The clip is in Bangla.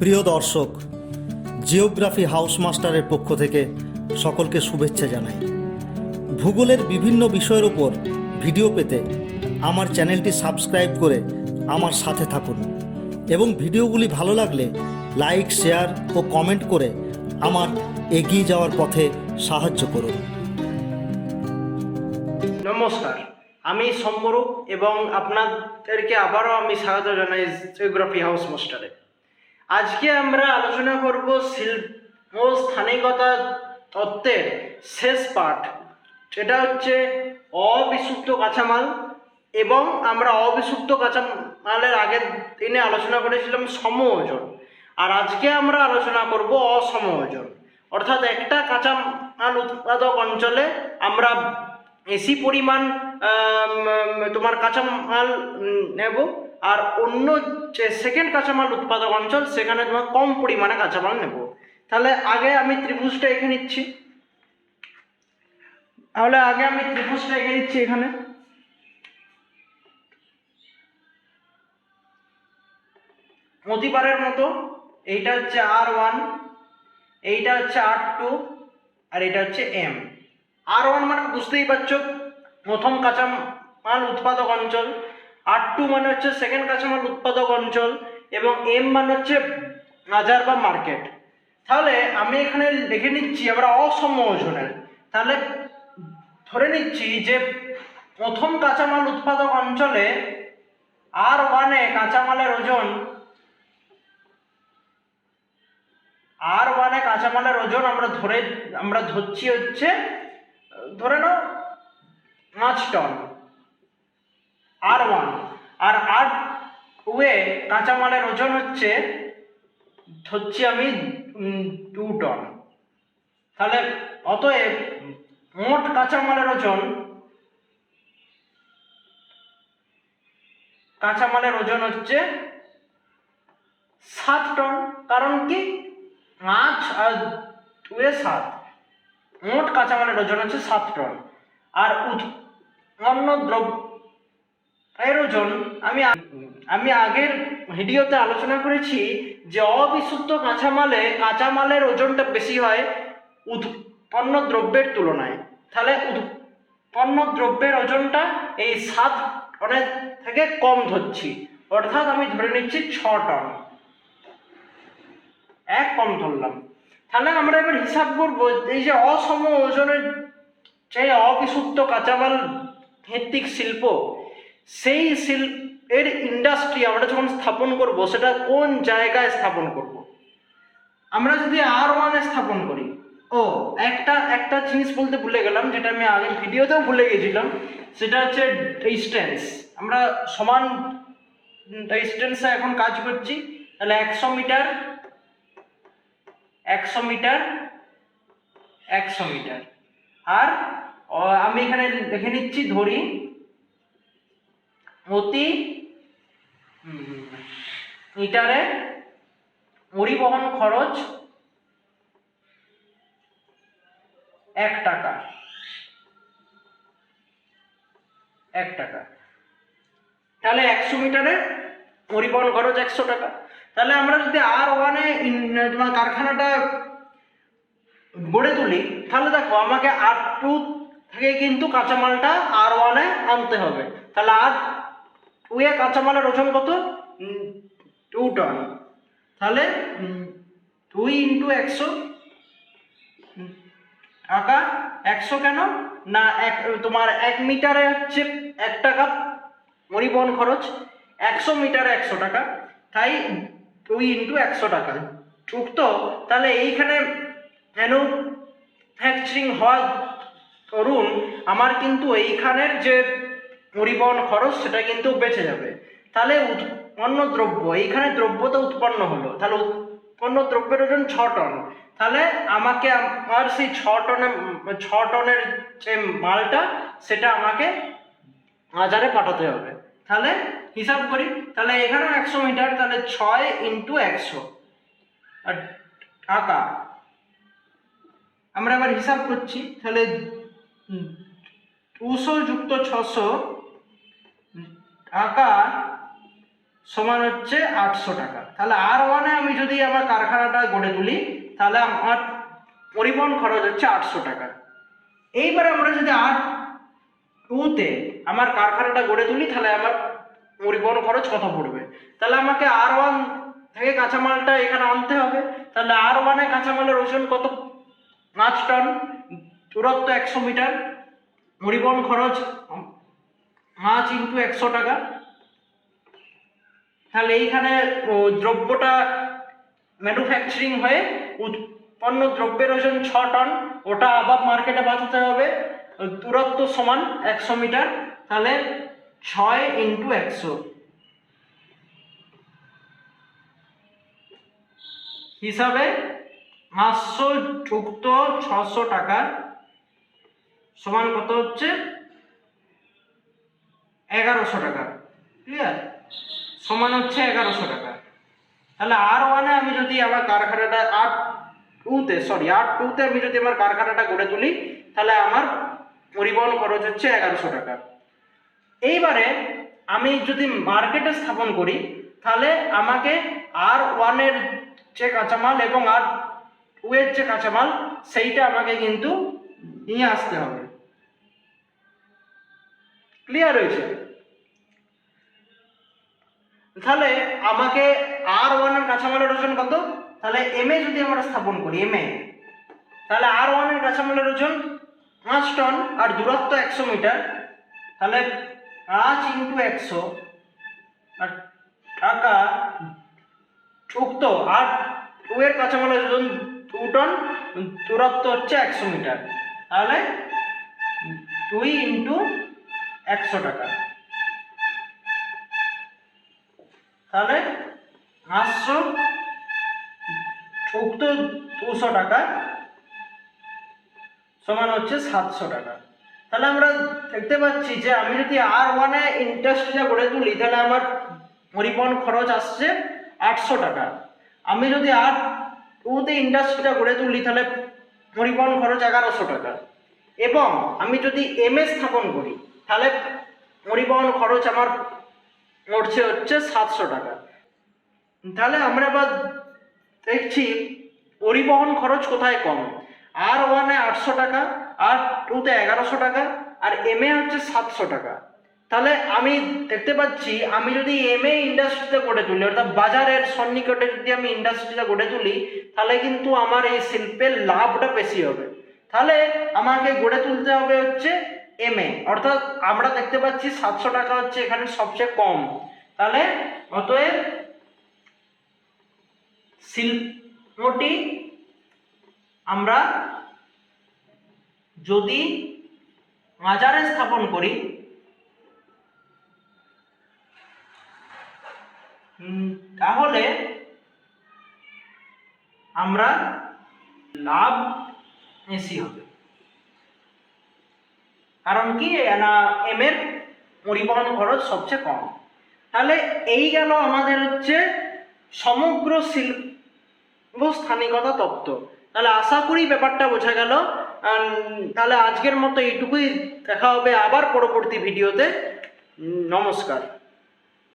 প্রিয় দর্শক, জিওগ্রাফি হাউস মাস্টারের পক্ষ থেকে সকলকে শুভেচ্ছা জানাই। ভূগোলের বিভিন্ন বিষয়ের উপর ভিডিও পেতে আমার চ্যানেলটি সাবস্ক্রাইব করে আমার সাথে থাকুন এবং ভিডিওগুলি ভালো লাগলে লাইক, শেয়ার ও কমেন্ট করে আমার এগিয়ে যাওয়ার পথে সাহায্য করুন। নমস্কার, আমি সম্বরূপ এবং আপনাদেরকে আবারও আমি স্বাগত জানাই জিওগ্রাফি হাউস মাস্টারে আজকে আমরা আলোচনা করব শিল্প ও স্থানিকতা তত্ত্বের শেষ পাঠ। সেটা হচ্ছে অবিশুদ্ধ কাঁচামাল এবং আমরা অবিশুদ্ধ কাঁচামালের আগের দিনে আলোচনা করেছিলাম সম ওজন আর আজকে আমরা আলোচনা করব অসম ওজন অর্থাৎ একটা কাঁচামাল উৎপাদক অঞ্চলে আমরা বেশি পরিমাণ তোমার কাঁচামাল নেব। আর অন্য যে সেকেন্ড কাঁচামাল উৎপাদক অঞ্চল, সেখানে তোমার কম পরিমাণে কাঁচামাল নেব। তাহলে আগে আমি ত্রিভুজটা এঁকে নিচ্ছি। তাহলে আগে আমি ত্রিভুজটা এঁকে নিচ্ছি এখানে। মতিবারের মতো। এইটা হচ্ছে আর ওয়ান এইটা হচ্ছে আর টু আর এটা হচ্ছে এম আর ওয়ান মানে বুঝতেই পারছ, প্রথম কাঁচামাল উৎপাদক অঞ্চল। আর টু মানে হচ্ছে সেকেন্ড কাঁচামাল উৎপাদক অঞ্চল এবং এম মানে হচ্ছে বাজার বা মার্কেট তাহলে আমি এখানে দেখে নিচ্ছি আমরা অসম ওজনের তাহলে ধরে নিচ্ছি যে প্রথম কাঁচামাল উৎপাদক অঞ্চলে আর ওয়ানে কাঁচামালের ওজন আর ওয়ানে কাঁচামালের ওজন আমরা ধরে, আমরা ধরছি হচ্ছে, ধরে নাও পাঁচ টন। আর ওয়ান আর আর টুয়ে কাঁচামালের ওজন হচ্ছে, ধরছি আমি টু টন তাহলে অতএব মোট কাঁচামালের ওজন কাঁচামালের ওজন হচ্ছে সাত টন কারণ কি? পাঁচ আর দুয়ে সাত। মোট কাঁচামালের ওজন হচ্ছে সাত টন আর উৎপন্ন দ্রব্যের ওজন আমি আমি আগের ভিডিওতে আলোচনা করেছি যে অবিশুদ্ধ কাঁচামালে, কাঁচামালের ওজনটা বেশি হয় উৎপন্ন দ্রব্যের তুলনায়। তাহলে উৎপন্ন দ্রব্যের ওজনটা এই সাত টনের থেকে কম ধরছি। অর্থাৎ আমি ধরে নিচ্ছি ছ টন। এক কম ধরলাম। তাহলে আমরা এবার হিসাব করব, এই যে অসম ওজনের যে অবিশুদ্ধ কাঁচামাল ভিত্তিক শিল্প সেই শিল্পের ইন্ডাস্ট্রি আমরা যখন স্থাপন করব, সেটা কোন জায়গায় স্থাপন করব? আমরা যদি আর ওয়ানে স্থাপন করি, ও, একটা একটা জিনিস বলতে ভুলে গেলাম, যেটা আমি আগের ভিডিওতেও ভুলে গেছিলাম, সেটা হচ্ছে ডিস্টেন্স আমরা সমান ডিস্টেন্সে এখন কাজ করছি, তাহলে একশো মিটার একশো মিটার একশো মিটার। আর আমি এখানে দেখে নিচ্ছি, ধরি প্রতি মিটারে পরিবহন খরচ এক টাকা। এক টাকা। তাহলে একশো মিটারে পরিবহন খরচ একশো টাকা। তাহলে আমরা যদি আর ওয়ানে কারখানাটা গড়ে তুলি, তাহলে দেখো আমাকে আর টু থেকে কিন্তু কাঁচামালটা আর ওয়ানে আনতে হবে। তাহলে আর টুয়ে কাঁচামালের ওজন কত? Two ton. তাহলে দুই ইন্টু একশো টাকা। একশো কেন? না, এক, তোমার এক মিটারে হচ্ছে এক টাকা পরিবহন খরচ। একশো মিটারে একশো টাকা। তাই দুই ইন্টু একশো টাকা। যুক্ত। তাহলে এইখানে ম্যানুফ্যাকচারিং হওয়ার ধরুন আমার কিন্তু এইখানের যে পরিবহন খরচ সেটা কিন্তু বেঁচে যাবে। তাহলে উৎপন্ন দ্রব্য, এইখানে দ্রব্য তো উৎপন্ন হলো। তাহলে উৎপন্ন দ্রব্যের ওজন ছ টন। তাহলে আমাকে আমার সেই ছ টনের ছ টনের যে মালটা, সেটা আমাকে বাজারে পাঠাতে হবে। তাহলে হিসাব করি, তাহলে এখানেও একশো মিটার, তাহলে ছয় ইন্টু একশো। আর টাকা। আমরা আবার হিসাব করছি, তাহলে দুশো যুক্ত ছশো টাকা সমান হচ্ছে আটশো টাকা। তাহলে আর ওয়ানে আমি যদি আমার কারখানাটা গড়ে তুলি, তাহলে আমার পরিবহন খরচ হচ্ছে আটশো টাকা। এইবার আমরা যদি আর টুতে আমার কারখানাটা গড়ে তুলি, তাহলে আমার পরিবহন খরচ কত পড়বে? তাহলে আমাকে আর ওয়ান থেকে কাঁচামালটা এখানে আনতে হবে। তাহলে আর ওয়ানে কাঁচামালের ওজন কত পাঁচ টন? দূরত্ব একশো মিটার। পরিবহন খরচ পাঁচ ইন্টু একশো টাকা। তাহলে এইখানে দ্রব্যটা ম্যানুফ্যাকচারিং হয়ে উৎপন্ন দ্রব্যের ওজন ছ টন, ওটা আবার মার্কেটে বাঁচাতে হবে। দূরত্ব সমান একশো মিটার, তাহলে ছয় ইন্টু একশো। হিসাবে পাঁচশো যুক্ত ছশো টাকা সমান কত হচ্ছে? এগারোশো টাকা। ক্লিয়ার সমান হচ্ছে এগারোশো টাকা। তাহলে আর ওয়ানে আমি যদি আমার কারখানাটা আর টুতে সরি আর টুতে আমি যদি আমার কারখানাটা গড়ে তুলি, তাহলে আমার পরিবহন খরচ হচ্ছে এগারোশো টাকা। এইবারে আমি যদি মার্কেটে স্থাপন করি, তাহলে আমাকে আর ওয়ানের যে কাঁচামাল এবং আর টু এর যে কাঁচামাল, সেইটা আমাকে কিন্তু নিয়ে আসতে হবে। ক্লিয়ার হয়েছে। তাহলে আমাকে আর ওয়ানের কাঁচামালের ওজন কত? তাহলে এম এ যদি আমরা স্থাপন করি এম এ, তাহলে আর ওয়ানের কাঁচামালের ওজন পাঁচ টন আর দূরত্ব একশো মিটার। তাহলে পাঁচ ইন্টু একশো আর টাকা যুক্ত আর টু এর কাঁচামালের ওজন দু টন, দূরত্ব হচ্ছে একশো মিটার। তাহলে দুই ইন্টু একশো টাকা। তাহলে পাঁচশো উক্ত দুশো টাকা, সমান হচ্ছে সাতশো টাকা। তাহলে আমরা দেখতে পাচ্ছি যে আমি যদি আর ওয়ানে ইন্ডাস্ট্রিটা গড়ে তুলি, তাহলে আমার পরিবহন খরচ আসছে আটশো টাকা। আমি যদি আর টুতে ইন্ডাস্ট্রিটা গড়ে তুলি, তাহলে পরিবহন খরচ এগারোশো টাকা। এবং আমি যদি এম স্থাপন করি তাহলে পরিবহন খরচ আমার পড়ছে হচ্ছে সাতশো টাকা। তাহলে আমরা এবার দেখছি পরিবহন খরচ কোথায় কম? আর ওয়ানে আটশো টাকা, আর টুতে এগারোশো টাকা, আর এম এ হচ্ছে সাতশো টাকা। তাহলে আমি দেখতে পাচ্ছি, আমি যদি এম এ ইন্ডাস্ট্রিতে গড়ে তুলি, অর্থাৎ বাজারের সন্নিকটে যদি আমি ইন্ডাস্ট্রিতে গড়ে তুলি, তাহলে কিন্তু আমার এই শিল্পের লাভটা বেশি হবে। তাহলে আমাকে গড়ে তুলতে হবে হচ্ছে এম এ অর্থাৎ আমরা দেখতে পাচ্ছি সাতশো টাকা হচ্ছে এখানে সবচেয়ে কম। তাহলে অতএব শিল্পটি আমরা যদি বাজারে স্থাপন করি তাহলে আমরা লাভ বেশি হবে। কারণ কি না এম এর পরিবহন খরচ সবচেয়ে কম। তাহলে এই গেল আমাদের হচ্ছে সমগ্র শিল্প স্থানিকতা তত্ত্ব। তাহলে আশা করি ব্যাপারটা বোঝা গেল। তাহলে আজকের মতো এইটুকুই। দেখা হবে আবার পরবর্তী ভিডিওতে। নমস্কার।